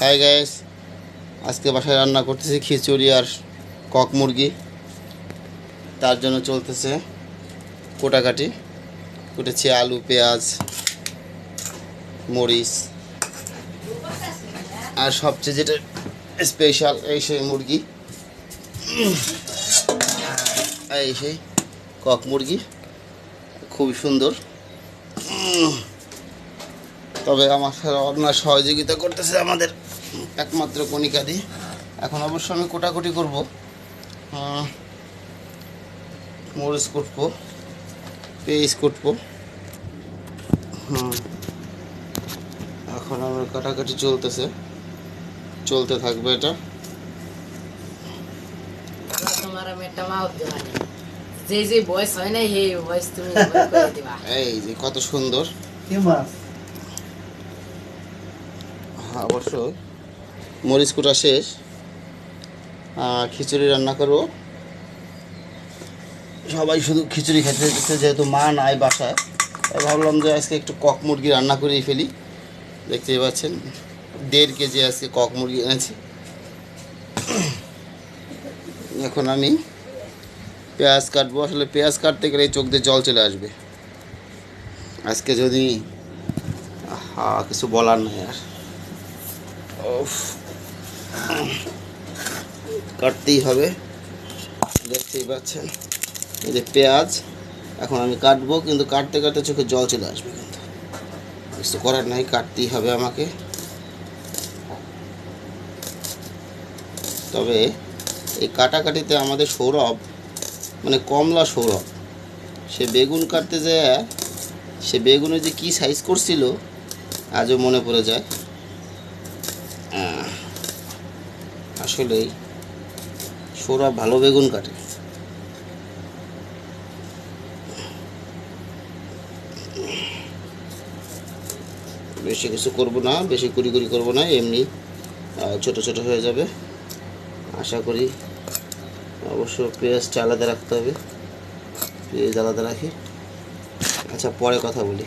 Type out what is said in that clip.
Hi guys আজকে বাসায় রান্না করতেছি খিচুড়ি আর কক মুরগি। তার জন্য চলতেছে কোটাকাটি। কুটেছি আলু, পেঁয়াজ, মরিচ। আর সবচেয়ে যেটা স্পেশাল এই সেই মুরগি। এই সেই কক মুরগি। খুবই সুন্দর। তবে আমার সাথে সহযোগিতা করতেছে আমাদের। একমাত্র কণিকাদি। এখন অবশ্য আমি কোটাকুটি করব। মরিচ কুটবো পেঁয়াজ কুটবো হুম এখন আমার কাটাকাটি চলতেছে। চলতে থাকবে এটা। যে যে বয়স হয় না বয়স তুমি এই যে কত সুন্দর। হ্যাঁ অবশ্য মরিচ কুটা শেষ। আহ, খিচুড়ি রান্না করব। সবাই শুধু খিচুড়ি খেতে দিচ্ছে যেহেতু মা নাই বাসায় ভাবলাম যে আজকে একটু কক মুরগি রান্না করেই ফেলি। দেখতেই পাচ্ছেন দেড় কেজি আজকে কক মুরগি এনেছি। এখন আমি পেঁয়াজ কাটবো। আসলে পেঁয়াজ কাটতে গেলে চোখ দিয়ে জল চলে আসবে। আজকে যদি আহা কিছু বলার নেই আর। উফ। কাটতেই হবে। দেখতেই পাচ্ছেন। এই যে পেঁয়াজ, এখন আমি কাটবো, কিন্তু কাটতে কাটতে চোখে জল চলে আসবে কিন্তু। কিছু করার নাই, কাটতেই হবে আমাকে। তবে এই কাটাকাটিতে আমাদের সৌরভ মানে কমলা সৌরভ, সে বেগুন কাটতে যায়, সে বেগুনে যে কী সাইজ করছিল, আজও মনে পড়ে যায়। আসলেই সৌরভ ভালো বেগুন কাটে। বেশি কিছু করব না, বেশি কুড়ি কুড়ি করব না, এমনি ছোট ছোট হয়ে যাবে। আশা করি অবশ্য পেঁয়াজটা আলাদা রাখতে হবে, পেঁয়াজ আলাদা রাখি। আচ্ছা পরে কথা বলি।